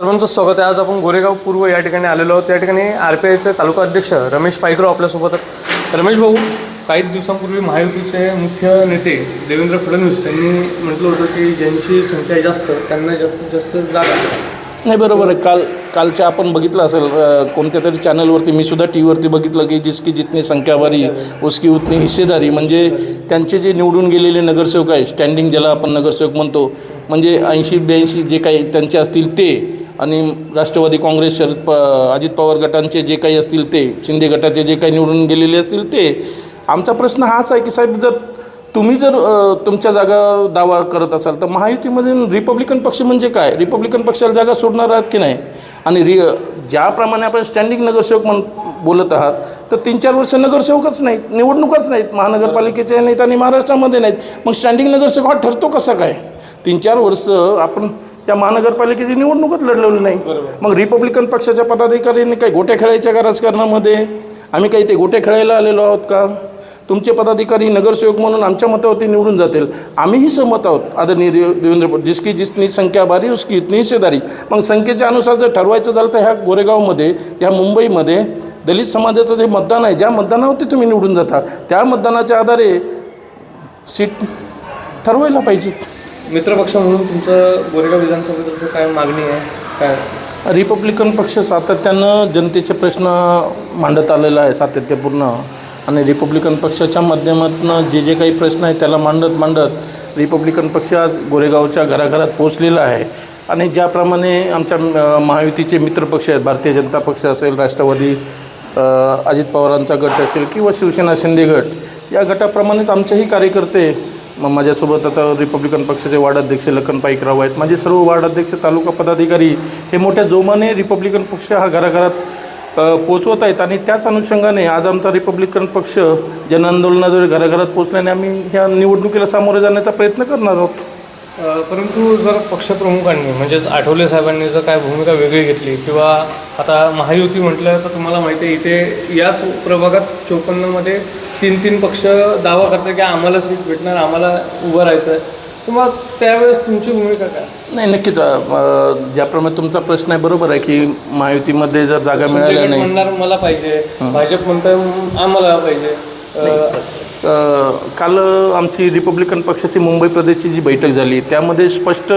सर्वांचं स्वागत आहे. आज आपण गोरेगाव पूर्व या ठिकाणी आलेलो आहोत. या ठिकाणी आर पी आयचे तालुका अध्यक्ष रमेश पायकराव आपल्यासोबत रमेश भाऊ काही दिवसांपूर्वी महायुतीचे मुख्य नेते देवेंद्र फडणवीस यांनी म्हटलं होतं की ज्यांची संख्या जास्त त्यांना जास्तीत जास्त जागा नाही बरोबर आहे. काल कालच्या आपण बघितलं असेल कोणत्या तरी चॅनलवरती मी सुद्धा टी व्हीवरती बघितलं की जिसकी जितनी संख्यावारी उसकी उतनी हिस्सेदारी. म्हणजे त्यांचे जे निवडून गेलेले नगरसेवक आहे स्टँडिंग ज्याला आपण नगरसेवक म्हणतो म्हणजे ऐंशी ब्याऐंशी जे काही त्यांचे असतील ते आणि राष्ट्रवादी काँग्रेस शरद प अजित पवार गटांचे जे काही असतील ते शिंदे गटाचे जे काही निवडून गेलेले असतील ते आमचा प्रश्न हाच आहे की साहेब जर तुम्ही जर तुमच्या जागा दावा करत असाल तर महायुतीमध्ये रिपब्लिकन पक्ष म्हणजे काय? रिपब्लिकन पक्षाला जागा सोडणार आहात की नाही? आणि रि ज्याप्रमाणे आपण स्टँडिंग नगरसेवक म्हण बोलत आहात तर तीन चार वर्ष नगरसेवकच नाहीत निवडणुकाच नाहीत महानगरपालिकेचे नाहीत आणि महाराष्ट्रामध्ये नाहीत. मग स्टँडिंग नगरसेवक हा ठरतो कसा काय? तीन चार वर्ष आपण त्या महानगरपालिकेची निवडणूकच लढवली नाही. मग रिपब्लिकन पक्षाच्या पदाधिकाऱ्यांनी काही गोट्या खेळायच्या का राजकारणामध्ये? आम्ही काही ते गोट्या खेळायला आलेलो आहोत का? तुमचे पदाधिकारी नगरसेवक म्हणून आमच्या मतावरती निवडून जातील. आम्हीही सहमत आहोत. आदरणीय देव देवेंद्र जिसकी जिसनी संख्या बारी उसकी इतनी हिस्सेदारी. मग संख्येच्या अनुसार जर ठरवायचं झालं तर ह्या गोरेगावमध्ये ह्या मुंबईमध्ये दलित समाजाचं जे मतदान आहे ज्या मतदानावरती तुम्ही निवडून जाता त्या मतदानाच्या आधारे सीट ठरवायला पाहिजे मित्रपक्ष म्हणून तुमचं गोरेगाव विधानसभेतर्फे काय मागणी आहे? काय रिपब्लिकन पक्ष सातत्यानं जनतेचे प्रश्न मांडत आलेला आहे सातत्यपूर्ण. आणि रिपब्लिकन पक्षाच्या माध्यमातून जे जे काही प्रश्न आहे त्याला मांडत मांडत रिपब्लिकन पक्ष आज गोरेगावच्या घराघरात पोचलेला आहे. आणि ज्याप्रमाणे आमच्या महायुतीचे मित्रपक्ष आहेत भारतीय जनता पक्ष असेल राष्ट्रवादी अजित पवारांचा गट असेल किंवा शिवसेना शिंदे गट या गटाप्रमाणेच आमचेही कार्यकर्ते मग माझ्यासोबत आता रिपब्लिकन पक्षाचे वार्डाध्यक्ष लखन पाईकराव आहेत. माझे सर्व वार्डाध्यक्ष तालुका पदाधिकारी हे मोठ्या जोमाने रिपब्लिकन पक्ष हा घराघरात पोचवत आहेत आणि त्याच अनुषंगाने आज आमचा रिपब्लिकन पक्ष जनआंदोलनाद्वारे घराघरात पोचल्याने आम्ही ह्या निवडणुकीला सामोरे जाण्याचा प्रयत्न करणार आहोत. परंतु जर पक्षप्रमुखांनी म्हणजेच आठवले साहेबांनी जर काय भूमिका वेगळी घेतली किंवा आता महायुती म्हटलं तर तुम्हाला माहिती आहे इथे याच प्रभागात चोपन्नमध्ये तीन तीन पक्ष दावा करतात की आम्हाला सीट भेटणार आम्हाला उभं राहायचं आहे तर मग त्यावेळेस तुमची भूमिका काय? नाही नक्कीच ज्याप्रमाणे तुमचा प्रश्न आहे बरोबर आहे की महायुतीमध्ये जर जागा मिळाल्या नाही. म्हणणार मला पाहिजे भाजप म्हणतं आम्हाला पाहिजे. काल आमची रिपब्लिकन पक्षाची मुंबई प्रदेशची जी बैठक झाली त्यामध्ये स्पष्ट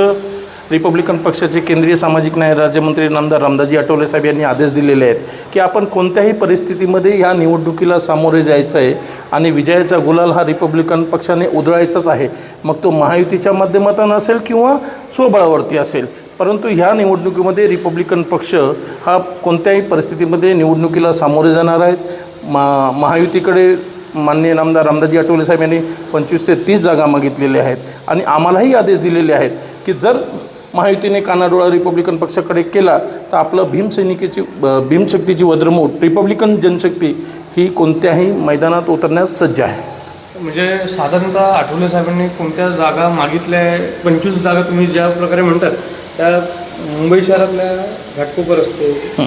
रिपब्लिकन पक्षाचे केंद्रीय सामाजिक न्याय राज्यमंत्री नामदार रामदाजी आठवले साहेब यांनी आदेश दिलेले आहेत की आपण कोणत्याही परिस्थितीमध्ये ह्या निवडणुकीला सामोरे जायचं आहे आणि विजयाचा गुलाल हा रिपब्लिकन पक्षाने उधळायचाच आहे. मग तो महायुतीच्या माध्यमातून असेल किंवा स्वबळावरती असेल परंतु ह्या निवडणुकीमध्ये रिपब्लिकन पक्ष हा कोणत्याही परिस्थितीमध्ये निवडणुकीला सामोरे जाणार आहेत. मा महायुतीकडे माननीय नामदार रामदाजी आठवले साहेब यांनी पंचवीस ते तीस जागा मागितलेल्या आहेत. आणि आम्हालाही आदेश दिलेले आहेत की जर महायुतीने कानाडोळा रिपब्लिकन पक्षाकडे केला तर आपलं भीमसैनिकेची भीमशक्तीची वज्रमूठ रिपब्लिकन जनशक्ती ही कोणत्याही मैदानात उतरण्यास सज्ज आहे. म्हणजे साधारणतः आठवले साहेबांनी कोणत्या जागा मागितल्या आहे? पंचवीस जागा तुम्ही ज्या प्रकारे म्हणतात त्या मुंबई शहरातल्या घाटकोपर असतो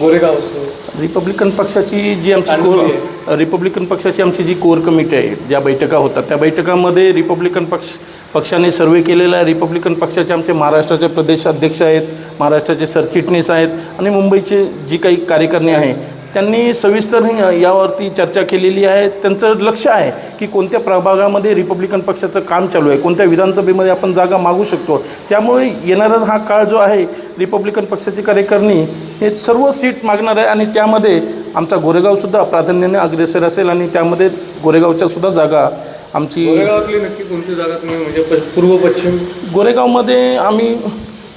गोरेगाव असतो रिपब्लिकन पक्षाची जी आमची कोर रिपब्लिकन पक्षाची आमची जी कोर कमिटी आहे ज्या बैठका होतात त्या बैठकामध्ये रिपब्लिकन पक्ष पक्षाने सर्वे केलेला आहे. रिपब्लिकन पक्षाचे आमचे महाराष्ट्राचे प्रदेश अध्यक्ष आहेत महाराष्ट्राचे सरचिटणीस आहेत आणि मुंबईचे जी काही कार्यकारिणी आहे त्यांनी सविस्तर यावरती चर्चा केलेली आहे. त्यांचं लक्ष आहे की कोणत्या प्रभागामध्ये रिपब्लिकन पक्षाचं काम चालू आहे कोणत्या विधानसभेमध्ये आपण जागा मागू शकतो. त्यामुळे येणारा हा काळ जो आहे रिपब्लिकन पक्षाची कार्यकारिणी हे सर्व सीट मागणार आहे आणि त्यामध्ये आमचा गोरेगावसुद्धा प्राधान्याने अग्रेसर असेल आणि त्यामध्ये गोरेगावच्या सुद्धा जागा आमची गोरेगावातली नक्की कोणती जागा तुम्ही म्हणजे पूर्व पश्चिम? गोरेगावमध्ये आम्ही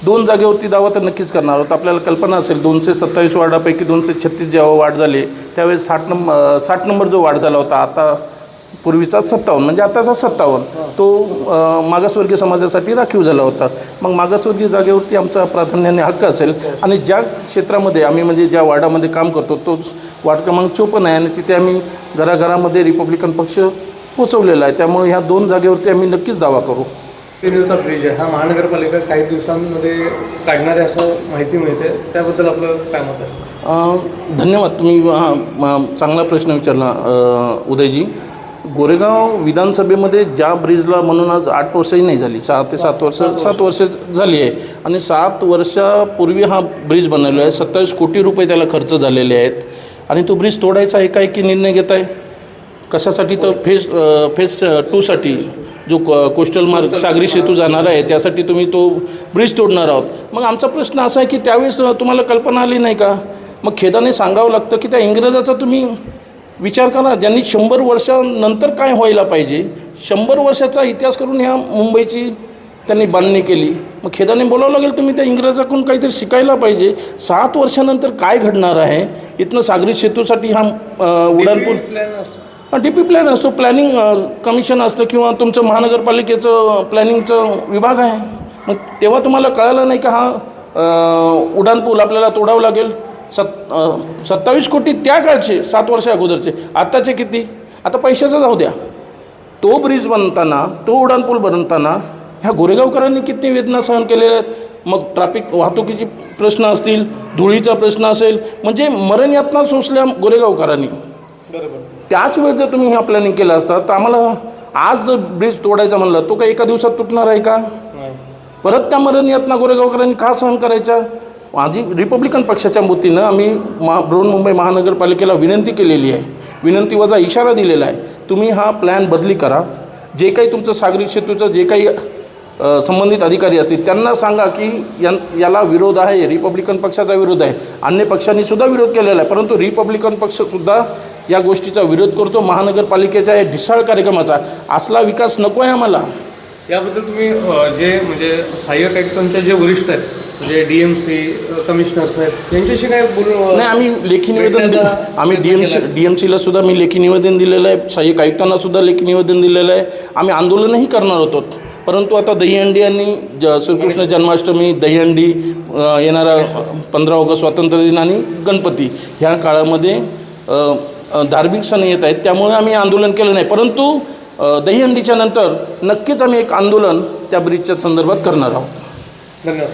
दोन जागेवरती दावा तर नक्कीच करणार आहोत. आपल्याला कल्पना असेल दोनशे सत्तावीस वार्डापैकी दोनशे छत्तीस जेव्हा वाढ झाली त्यावेळेस साठ नंबर साठ नंबर जो वाढ झाला होता आता पूर्वीचा सत्तावन्न म्हणजे आताचा सत्तावन्न तो मागासवर्गीय समाजासाठी राखीव झाला होता. मग मागासवर्गीय जागेवरती आमचा प्राधान्याने हक्क असेल आणि ज्या क्षेत्रामध्ये आम्ही म्हणजे ज्या वार्डामध्ये काम करतो तो वार्ड क्रमांक चोपन्न आहे आणि तिथे आम्ही घराघरामध्ये रिपब्लिकन पक्ष पोचवलेला आहे. त्यामुळे ह्या दोन जागेवरती आम्ही नक्कीच दावा करू. दिवसा ब्रिज आहे. हा महानगरपालिका काही दिवसांमध्ये काढणार आहे असं माहिती मिळते. त्याबद्दल आपलं काय मत आहे? धन्यवाद. तुम्ही हा चांगला प्रश्न विचारला उदयजी. गोरेगाव विधानसभेमध्ये ज्या ब्रिजला म्हणून आज आठ वर्षही नाही झाली सहा ते सात वर्ष सात वर्ष. झाली आहे. आणि सात वर्षापूर्वी हा ब्रिज बनवला आहे. सत्तावीस कोटी रुपये त्याला खर्च झालेले आहेत. आणि तो ब्रिज तोडायचा एकाएकी निर्णय घेत आहे कशासाठी तर फेज फेज टूसाठी जो क- कोस्टल मार्ग सागरी सेतू जाणार आहे त्यासाठी तुम्ही तो ब्रिज तोडणार आहोत. मग आमचा प्रश्न असा आहे की त्यावेळेस तुम्हाला कल्पना आली नाही का? मग खेदाने सांगावं लागतं की त्या इंग्रजाचा तुम्ही विचार करा ज्यांनी शंभर वर्षानंतर काय व्हायला पाहिजे? शंभर वर्षाचा इतिहास करून ह्या मुंबईची त्यांनी बांधणी केली. मग खेदाने बोलावं लागेल तुम्ही त्या इंग्रजाकडून काहीतरी शिकायला पाहिजे. सात वर्षानंतर काय घडणार आहे? इथनं सागरी सेतूसाठी हा उड्डाणपूल डी पी प्लॅन असतो प्लॅनिंग कमिशन असतं किंवा तुमचं महानगरपालिकेचं प्लॅनिंगचं विभाग आहे. मग तेव्हा तुम्हाला कळालं नाही का हा उड्डाणपूल आपल्याला तोडावं लागेल? सत् सत्तावीस कोटी त्या काळचे सात वर्ष अगोदरचे. आत्ताचे किती? आता पैशाचं जाऊ द्या. तो ब्रिज बनताना तो उड्डाणपूल बनताना ह्या गोरेगावकरांनी किती वेदना सहन केलेल्या आहेत? मग ट्रॅफिक वाहतुकीचे प्रश्न असतील धुळीचा प्रश्न असेल म्हणजे मरण यातना सोसल्या गोरेगावकरांनी. बरोबर. त्याच वेळेस जर तुम्ही हा प्लॅनिंग केलं असतं तर आम्हाला आज जर ब्रिज तोडायचा म्हणलं तो काय एका दिवसात तुटणार आहे का? परत त्या मरण यातना गोरेगावकरांनी का सहन करायच्या माझी रिपब्लिकन पक्षाच्या वतीनं आम्ही मा बृहन्मुंबई महानगरपालिकेला विनंती केलेली आहे. विनंती वजा इशारा दिलेला आहे. तुम्ही हा प्लॅन बदली करा. जे काही तुमचं सागरी सेतूचं जे काही संबंधित अधिकारी असतील त्यांना सांगा की यां याला विरोध आहे रिपब्लिकन पक्षाचा विरोध आहे. अन्य पक्षांनी सुद्धा विरोध केलेला आहे परंतु रिपब्लिकन पक्षसुद्धा या गोष्टीचा विरोध करतो. महानगरपालिकेच्या या ढिसाळ कार्यक्रमाचा. असला विकास नको आहे आम्हाला. याबद्दल तुम्ही जे म्हणजे सहाय्यक आयुक्तांचे जे वरिष्ठ आहेत म्हणजे डी एम सी कमिशनर्स आहेत यांच्याशी काय बोलून नाही आम्ही लेखी निवेदन दि- भेटण्याचा आम्ही D M C D M सीला सुद्धा मी लेखी निवेदन दिलेलं आहे. सहाय्यक आयुक्तांना सुद्धा लेखी निवेदन दिलेलं आहे. आम्ही आंदोलनही करणार होतो. परंतु आता दहीहंडी आणि ज श्रीकृष्ण जन्माष्टमी दहीहंडी येणारा पंधरा ऑगस्ट स्वातंत्र्य दिन आणि गणपती ह्या काळामध्ये धार्मिक सण येत आहेत त्यामुळे आम्ही आंदोलन केलं नाही. परंतु दहीहंडीच्या नंतर नक्कीच आम्ही एक आंदोलन त्या ब्रिजच्या संदर्भात करणार आहोत. धन्यवाद.